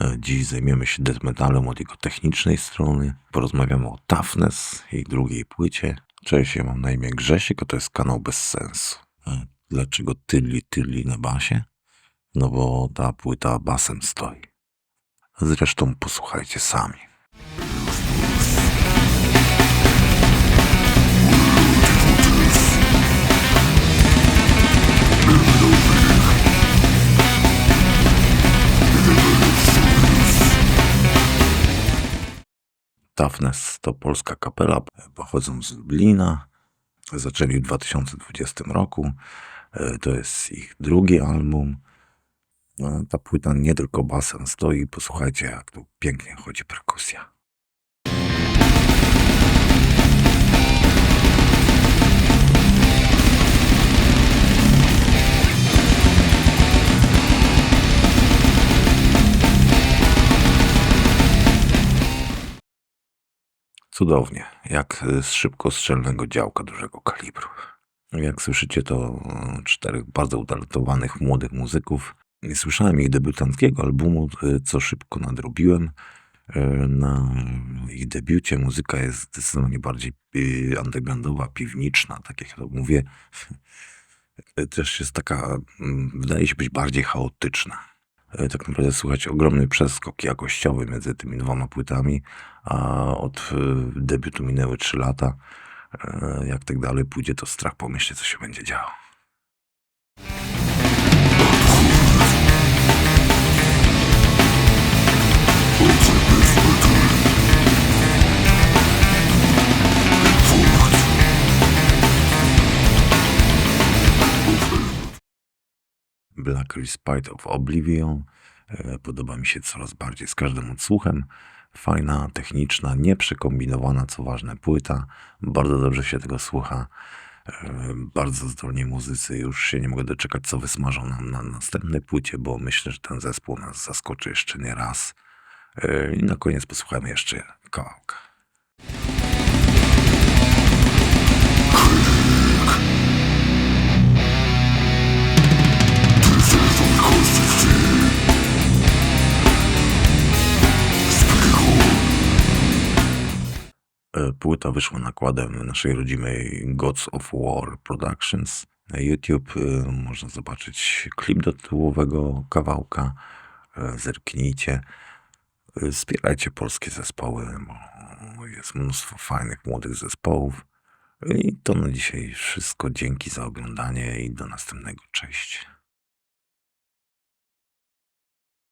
E, Dziś zajmiemy się death metalem od jego technicznej strony. Porozmawiamy o Toughness, jej drugiej płycie. Cześć, ja mam na imię Grzesiek, a to jest kanał bez sensu. E, Dlaczego tylli tylli na basie? No bo ta płyta basem stoi. Zresztą posłuchajcie sami. Toughness to polska kapela, pochodzą z Lublina. Zaczęli w 2020 roku. E, To jest ich drugi album. No, Ta płyta nie tylko basem stoi. Posłuchajcie, jak tu pięknie chodzi perkusja. Cudownie, jak z szybkostrzelnego działka dużego kalibru. Jak słyszycie, to e, czterech bardzo utalentowanych młodych muzyków. Nie słyszałem ich debiutanckiego albumu, e, co szybko nadrobiłem. E, Na ich debiucie muzyka jest zdecydowanie bardziej undergroundowa, piwniczna, tak jak to mówię. Też jest taka, wydaje się być bardziej chaotyczna. E, Tak naprawdę słychać ogromny przeskok jakościowy między tymi dwoma płytami, a od e, debiutu minęły 3 lata. E, Jak tak dalej pójdzie, to strach pomyśleć, co się będzie działo. Black Respite of Oblivion. E, Podoba mi się coraz bardziej z każdym odsłuchem. Fajna, techniczna, nieprzekombinowana, co ważne, płyta. Bardzo dobrze się tego słucha. E, Bardzo zdolni muzycy. Już się nie mogę doczekać, co wysmażą nam na następnej płycie, bo myślę, że ten zespół nas zaskoczy jeszcze nie raz. E, I na koniec posłuchamy jeszcze kawałka. Płyta wyszła nakładem naszej rodzimej Gods of War Productions. Na YouTube e, można zobaczyć klip do tytułowego kawałka. E, Zerknijcie. E, Wspierajcie polskie zespoły, bo jest mnóstwo fajnych młodych zespołów. I to na dzisiaj wszystko. Dzięki za oglądanie i do następnego. Cześć.